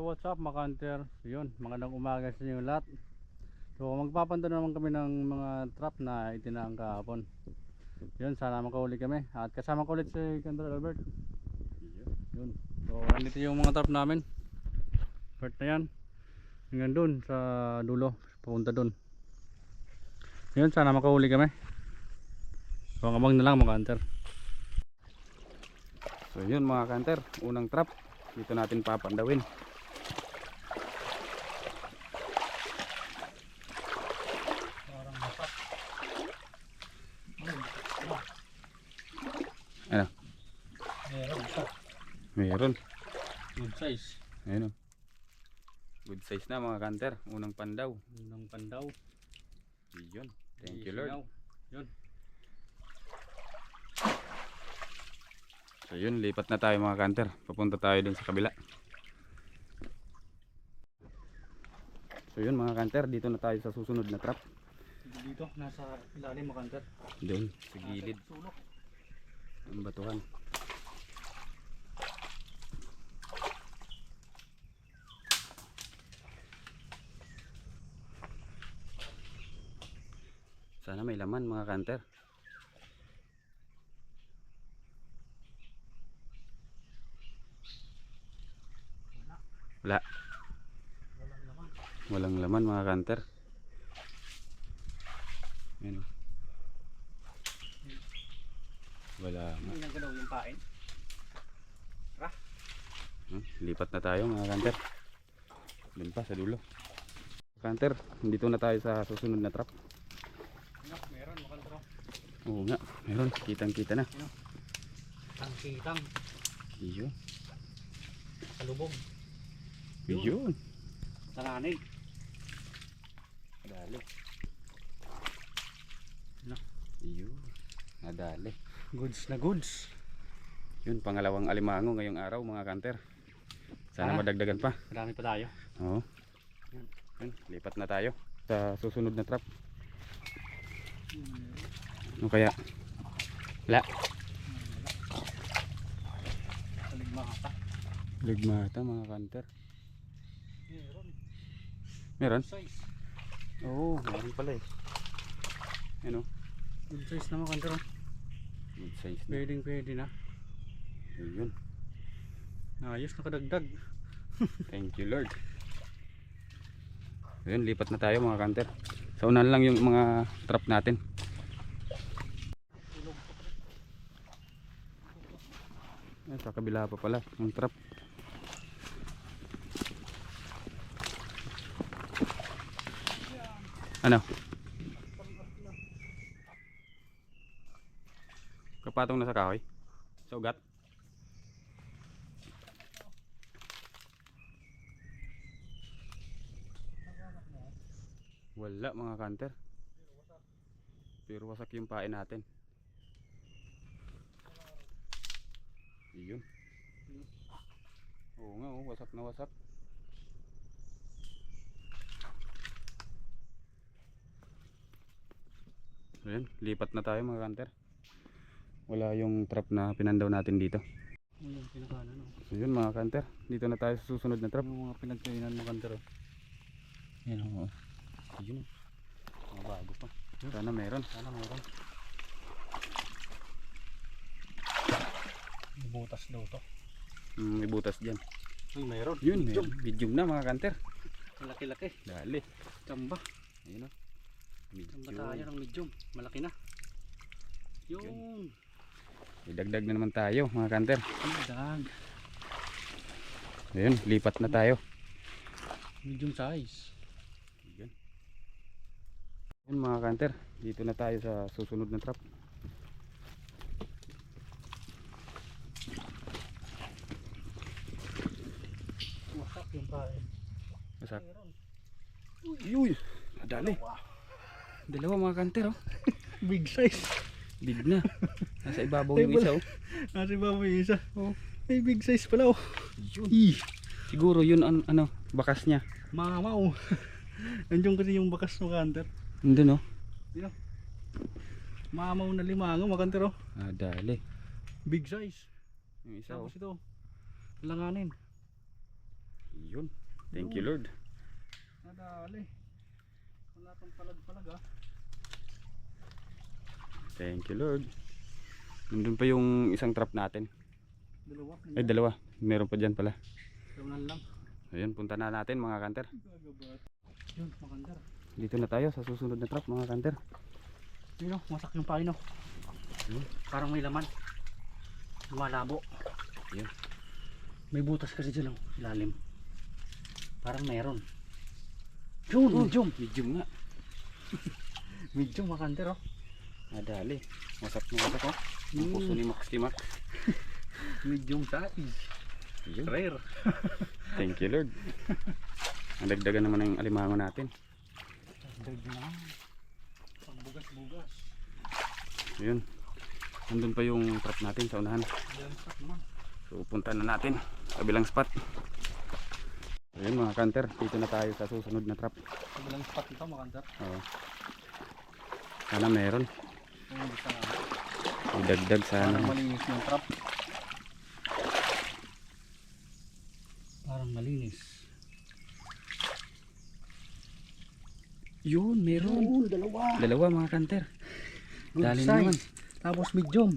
So what's up mga hunter? Yun, magandang umaga sa inyo lahat. So magpapanda naman kami ng mga trap na itinaan kahapon. Yun, sana makahuli kami. At kasama ko ulit si Kendra Albert. Yun. So nandito yung mga trap namin. Part na yan. Hanggang dun sa dulo. Papunta dun. Yun, sana makahuli kami. So abang na lang mga hunter. So yun mga kanter, unang trap. Dito natin papandawin. Ano? Meron isa. Meron. Good size. Ayun o. Good size na mga kanter. Unang pandaw. Unang pandaw. Yun. Thank you Lord. Yun. So yun, lipat na tayo mga kanter. Papunta tayo dun sa kabila. So yun mga kanter, dito na tayo sa susunod na trap. Dito, nasa ilalim mga hunter. Doon, sa gilid Sulok. Ng batuhan. Sana may laman mga kanter. Wala. Walang laman mga kanter. Yan. o. Wala. nga. Ano yung pain? Hmm, Lipat na tayo mga kanter. Doon pa sa dulo. Kanter, dito na tayo sa susunod na trap. Ano, meron mga hunter. Oo nga, meron. Kitang kita na. Ang kitang. Iyo. Salubog. Iyo. Tanganig. Nadali. Ano? Iyo. Nadali. Goods na goods. Yun, pangalawang alimango ngayong araw mga kanter. Sana Ah. madagdagan pa. Marami pa tayo. Oo. Yun. Yun, lipat na tayo sa susunod na trap. Ano kaya? Wala. Kaligmata. Ligmata mga kanter. Meron. Meron? Oo, meron pala eh. Ano? Good size na mga hunter. Good size na. Pwedeng pwede na. Ayun. Ayos nakadagdag. Thank you Lord. Ayun, lipat na tayo mga kanter. Sa unahan lang yung mga trap natin. Ay, sa kabila pa pala yung trap. Ano? Kapatong na sa kahoy? Sa ugat? Wala mga kanter. Pero wasak yung pain natin. Iyon. Oo nga oh, wasak na wasak. Ayan, lipat na tayo mga kanter. Wala yung trap na pinandaw natin dito. Yung pinakaano no? So yun mga kanter, dito na tayo sa susunod na trap. Yung mga pinagkainan mga hunter. Yan oo. Ayun. Mga bago pa. Sana meron. Sana meron. May butas daw to. Mm, may butas dyan. Uy, meron. Yun, Medium. medium. medium na mga kanter. Malaki-laki. Dali. Tamba. Ayun o. Tamba tayo ng medium. Malaki na. Yung. Idagdag na naman tayo mga kanter. Ang dag. Ayun, lipat na tayo. Medium size. Ayun. Ayun mga kanter, dito na tayo sa susunod na trap. Wasak yung. Masak. Meron. Uy, uy. Dali. Dalawa mga kanter oh. Big size. Big na. Nasa ibabaw Ay, yung isa oh. Nasa ba mo yung isa? Oh. May big size pala oh. Yun. Siguro yun ang ano, bakas niya. Mamaw. Nandiyon kasi yung bakas ng kanter. Nandun oh. Mamaw na limango mga kanter oh. Ah, dali. Big size. Yung isa oh. Tapos ito. Langanin. Yun. Thank you Lord. Nadali. Wala tong palag-palag ah. Thank you Lord. Nandun pa yung isang trap natin. Dalawa. Ay dalawa. Meron pa dyan pala. Dalawa lang. Ayun, punta na natin mga kanter. Dito na tayo sa susunod na trap mga kanter. Yun oh, masak yung pain oh. Yun. Parang may laman. Lumalabo. Yun. May butas kasi dyan oh, ilalim. Parang meron. Yun, medium. Medium nga. Medium makandar oh. Nadali. Wasak na wasak oh. Ang Mm. puso ni Max Timax. Medium size. Yun. Rare. Thank you Lord. Nagdagdagan naman ang alimango natin. Dagdag na. Pang bugas-bugas. Ayun. Nandun pa yung trap natin sa unahan. So punta na natin sa bilang spot. Ayun mga kanter, dito na tayo sa susunod na trap. Kabilang spot nito makandar. Oo. Sana meron. Idagdag sana. Parang malinis yung trap. Parang malinis. Yun, meron. dalawa. Dalawa mga kanter. Good Dali size. naman. Tapos medium.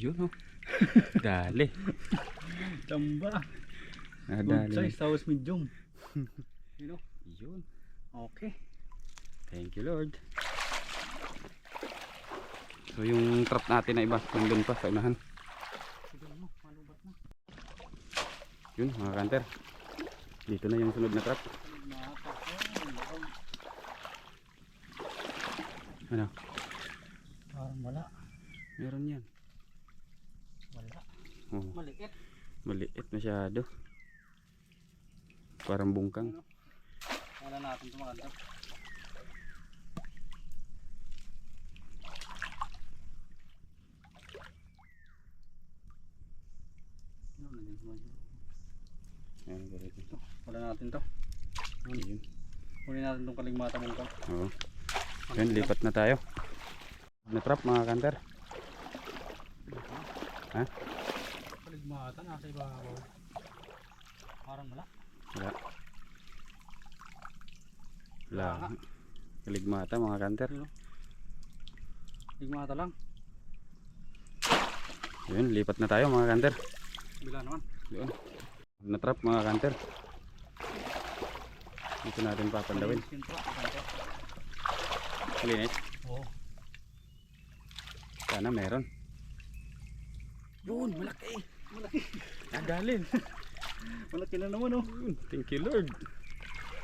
Yun oh. Dali. Tamba. Ah, Good dali. size. Tapos medium. you know? Yun. Okay. Thank you Lord. So yung trap natin na iba, nandun pa sa unahan. Yun mga kanter. Dito na yung sunod na trap. Ano? Parang wala. Meron yan. Wala. Oh, Maliit. maliit masyado. Parang bungkang. Wala natin ito makandar. Yun, nandiyan sa mga- Ayan, ganito. Ito, Wala natin to. Ayun. Kunin natin itong kaligmata mong ka. Oo. Yun, lipat na tayo. Na trap mga kanter. Ha? Kaligmata, nasa ibabaw. Parang wala. Wala. Wala. Kaligmata mga kanter. Kaligmata lang. Yun, lipat na tayo mga kanter. Bila naman. Yun. Na trap mga kanter. Dito natin papandawin. Malinis. Oo. Sana meron. Yun, malaki. Malaki. Nadalin. Malaki na naman oh. Thank you Lord.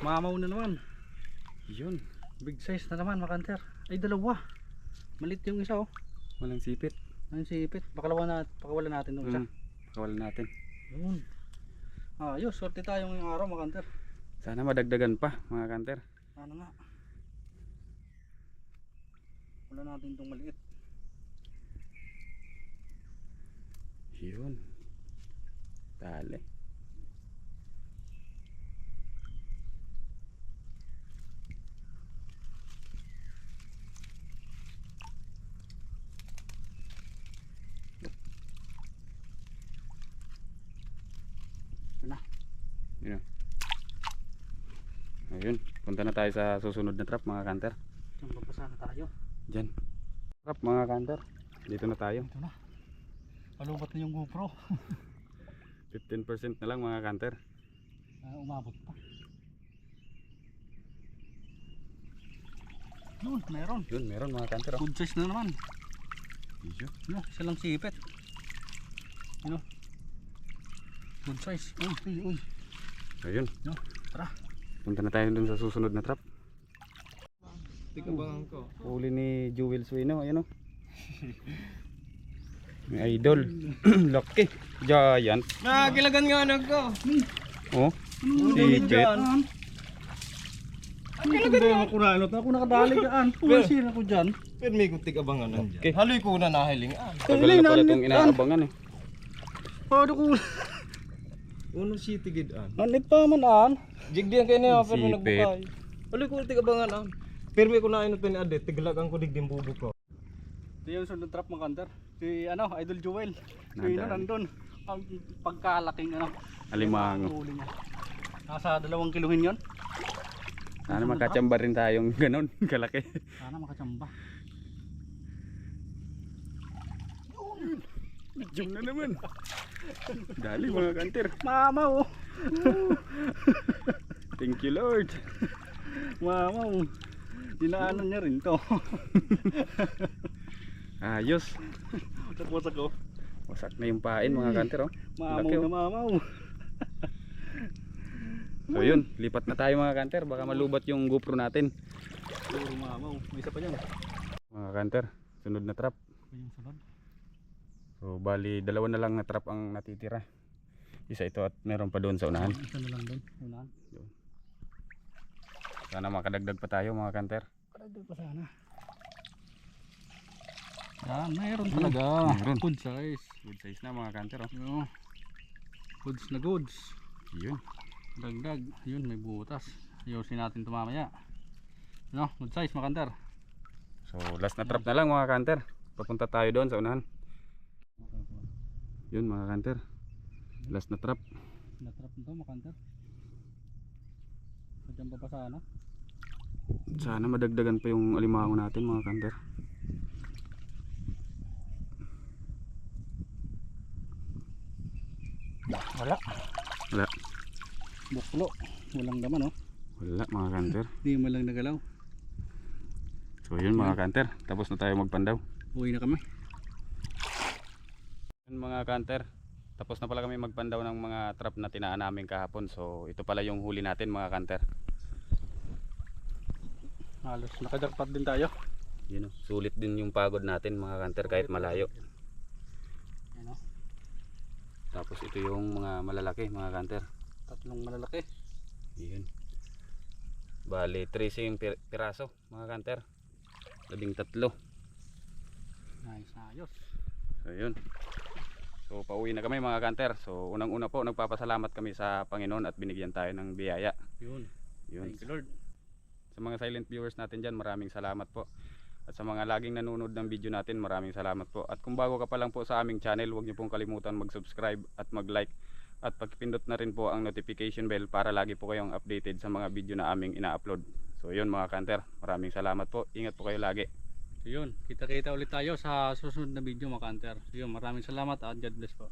Mamaw na naman. Yun, Big size na naman makanter. Ay dalawa. Malit yung isa oh. walang sipit. Ang sipit. Pakalawa na, pakawalan natin yung isa. Mm, kawalan natin. Yun. Ayos, sorte tayo ngayong araw makanter. Sana madagdagan pa mga kanter. Ano nga. Wala natin itong maliit. Yun. Dali. Ano? Yun. Ayun, punta na tayo sa susunod na trap mga kanter. Diyan papasa na tayo. Diyan. Trap mga kanter. Dito na tayo. Ito na. Palubat na yung GoPro. 15% na lang mga kanter. Ah, umabot pa. Yun, meron. Yun, meron mga kanter. Oh. Good size na naman. Yun. Yun, isa lang sipit. Yun oh. Good size. Uy, uy, uy. Ayun. Yun, tara. Punta na tayo dun sa susunod na trap. Tikabangan ko. Huli ni Jewel Suino, ayan o. May idol. Laki. Giant. Nakilagan nga anak ko. Oh. Sipit. Ang ganda ako na ano, ako nakadali dyan. Pumasin ako dyan. Pero may kong tikabangan nandiyan. Okay. Haloy ko na nahilingan. Tagal na pala itong inaabangan eh. Paano ko? Uno si tigidaan. Anit pa man an. Jigdiyan kayo niya pero nagbukay. Haloy ko tikabangan an. Pero may kunain ito ni Ade, tiglagan ko digdim bubo ko. Yung sunod trap mga kanter. Si ano, Idol Jewel. Si ano nandun. Ang pagkalaking ano. Niya. Nasa dalawang kiluhin yon. Sana makachamba rin tayong ganun, kalaki. Sana makachamba. Medium na naman. Dali mga kanter. Mama oh. Thank you Lord. Mama oh. Dinaanan niya rin to. Ayos. Tapos ako. Wasak na yung pain mga kanter oh. Mamaw Laki, oh. na mamaw. So yun, lipat na tayo mga kanter. Baka malubat yung GoPro natin. Puro mamaw. May isa pa dyan. Mga kanter, sunod na trap. Yung sunod. So bali dalawa na lang na trap ang natitira. Isa ito at meron pa doon sa unahan. Isa na lang doon. Unahan. Sana makadagdag pa tayo mga kanter. Karagdag pa sana. Yan, mayroon talaga. Meron. Good size. Good size na mga kanter oh. Yo. Goods na goods. Yun. Dagdag. Yun, may butas. Ayusin natin ito mamaya. No, good size makanter. So last na trap na lang mga kanter. Papunta tayo doon sa unahan. Yun mga kanter. Last na trap. Natrap nito makanter. Sadyan pa pa sana. Sana madagdagan pa yung alimango natin mga kanter. Wala. Wala. Buklo. Walang laman oh. Wala mga kanter. Hindi mo lang nagalaw. So yun mga kanter. Tapos na tayo magpandaw. Uwi na kami. Yun mga kanter. Tapos na pala kami magpandaw ng mga trap na tinaan namin kahapon. So ito pala yung huli natin mga kanter. Halos nakajakpat din tayo. Yun oh. Sulit din yung pagod natin mga kanter kahit malayo. Yan oh. Tapos ito yung mga malalaki mga kanter. Tatlong malalaki. Yun. Bali, 13 yung pir- piraso mga kanter. Labing tatlo. Nice na ayos. So yun. So pauwi na kami mga kanter. So unang una po nagpapasalamat kami sa Panginoon at binigyan tayo ng biyaya. Yun. Yun. Thank you Lord. Sa mga silent viewers natin dyan, maraming salamat po. At sa mga laging nanonood ng video natin, maraming salamat po. At kung bago ka pa lang po sa aming channel, huwag niyo pong kalimutan mag-subscribe at mag-like. At pagpindot na rin po ang notification bell para lagi po kayong updated sa mga video na aming ina-upload. So yun mga kanter, maraming salamat po. Ingat po kayo lagi. So yun, kita-kita ulit tayo sa susunod na video mga kanter. So yun, maraming salamat at God bless po.